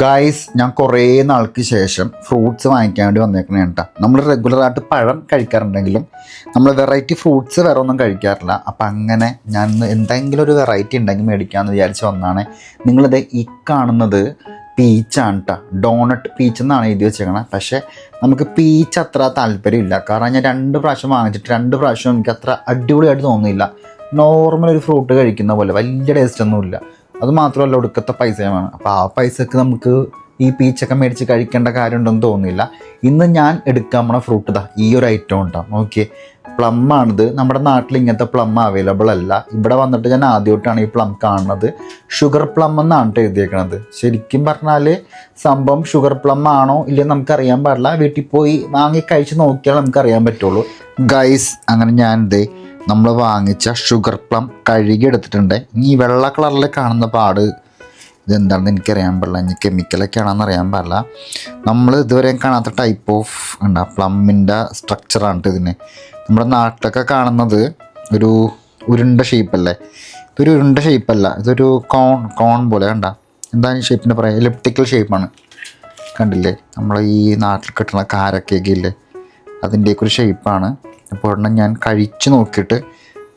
Guys ഞാൻ കുറേ നാൾക്ക് ശേഷം ഫ്രൂട്ട്സ് വാങ്ങിക്കാൻ വേണ്ടി വന്നേക്കണേ കേട്ടോ. നമ്മൾ റെഗുലറായിട്ട് പഴം കഴിക്കാറുണ്ടെങ്കിലും നമ്മൾ വെറൈറ്റി ഫ്രൂട്ട്സ് വേറെ ഒന്നും കഴിക്കാറില്ല. അപ്പം അങ്ങനെ ഞാൻ എന്തെങ്കിലും ഒരു വെറൈറ്റി ഉണ്ടെങ്കിൽ മേടിക്കാമെന്ന് വിചാരിച്ച് വന്നാണ്. നിങ്ങളിത് ഈ കാണുന്നത് പീച്ചാണ് കേട്ടോ ഡോണട്ട് പീച്ച് എന്നാണ് എഴുതി വെച്ചേക്കണത് പക്ഷേ നമുക്ക് പീച്ച് അത്ര താല്പര്യമില്ല. കാരണം ഞാൻ രണ്ട് പ്രാവശ്യം വാങ്ങിച്ചിട്ട് രണ്ട് പ്രാവശ്യം എനിക്ക് അത്ര അടിപൊളിയായിട്ട് തോന്നുന്നില്ല. നോർമൽ ഒരു ഫ്രൂട്ട് കഴിക്കുന്ന പോലെ വലിയ ടേസ്റ്റ് ഒന്നുമില്ല. അത് മാത്രമല്ല ഒടുക്കത്തെ പൈസയുമാണ്. അപ്പോൾ ആ പൈസക്ക് നമുക്ക് ഈ പീച്ചൊക്കെ മേടിച്ച് കഴിക്കേണ്ട കാര്യമുണ്ടെന്ന് തോന്നുന്നില്ല. ഇന്ന് ഞാൻ എടുക്കാൻ പോണ ഫ്രൂട്ട് ഇതാ ഈ ഒരു ഐറ്റം ഉണ്ടാവും ഓക്കെ പ്ലം ആണിത്. നമ്മുടെ നാട്ടിൽ ഇങ്ങനത്തെ പ്ലം അവൈലബിൾ അല്ല. ഇവിടെ വന്നിട്ട് ഞാൻ ആദ്യമായിട്ടാണ് ഈ പ്ലം കാണുന്നത്. ഷുഗർ പ്ലം എന്നാണ് എഴുതിയേക്കണത്. ശരിക്കും പറഞ്ഞാൽ സംഭവം ഷുഗർ പ്ലം ആണോ ഇല്ലെന്ന് നമുക്കറിയാൻ പാടില്ല. വീട്ടിൽ പോയി വാങ്ങി കഴിച്ച് നോക്കിയാൽ നമുക്ക് അറിയാൻ പറ്റുള്ളൂ. ഗൈസ് അങ്ങനെ ഞാൻ ദേ നമ്മൾ വാങ്ങിച്ച ഷുഗർ പ്ലം കഴുകി എടുത്തിട്ടുണ്ട് ഇനി ഈ വെള്ള കളറിൽ കാണുന്ന പാട് ഇതെന്താണെന്ന് എനിക്കറിയാൻ പാടില്ല. ഇനി കെമിക്കലൊക്കെ ആണെന്ന് അറിയാൻ പാടില്ല. നമ്മൾ ഇതുവരെയും കാണാത്ത ടൈപ്പ് ഓഫ് ഉണ്ടാ പ്ലമ്മിന്റെ സ്ട്രക്ചറാണ് ഇതിന്. നമ്മുടെ നാട്ടിലൊക്കെ കാണുന്നത് ഒരു ഉരുണ്ട ഷേപ്പല്ലേ ഇതൊരു ഉരുണ്ട ഷേപ്പല്ല ഇതൊരു കോൺ കോൺ പോലെ കണ്ട. എന്താണ് ഈ ഷേപ്പിന്റെ പറയുക എലിപ്റ്റിക്കൽ ഷേപ്പാണ് കണ്ടില്ലേ? നമ്മൾ ഈ നാട്ടിൽ കിട്ടുന്ന കാരക്കേക്കില്ലേ അതിന്റെയൊക്കെ ഒരു ഷേപ്പാണ് അപ്പോൾ ഒരെണ്ണം ഞാൻ കഴിച്ച് നോക്കിയിട്ട്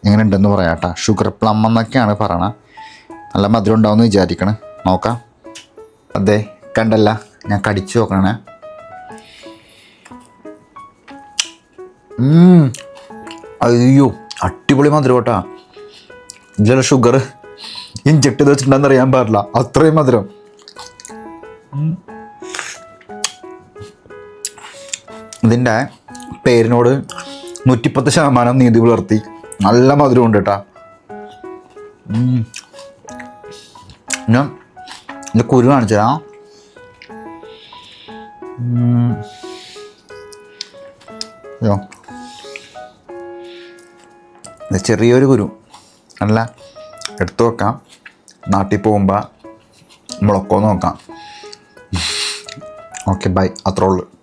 എങ്ങനെ ഉണ്ടെന്ന് പറയാം കേട്ടോ. ഷുഗർ പ്ലം എന്നൊക്കെയാണ് പറയണത് നല്ല മധുരം ഉണ്ടാവുമെന്ന് വിചാരിക്കണേ. നോക്കാം. അതെ കണ്ടല്ല. ഞാൻ കടിച്ചു നോക്കണേ. അയ്യോ അടിപൊളി മധുരം കേട്ടാ. ഇതിലുള്ള ഷുഗർ ഇഞ്ചക്ട് ചെയ്ത് വെച്ചിട്ടുണ്ടെന്ന് അറിയാൻ പാടില്ല. അത്രയും മധുരം. ഇതിന്റെ പേരിനോട് നൂറ്റിപ്പത്ത് ശതമാനം നീതി പുലർത്തി. നല്ല മധുരമുണ്ട് കേട്ടാ. ഞാൻ എന്റെ കുരു കാണിച്ചു ചെറിയൊരു കുരു. അല്ല എടുത്തു വെക്കാം. നാട്ടിൽ പോകുമ്പോൾ മുളക്കോ നോക്കാം. Okay bye. അത്രേ ഉള്ളൂ.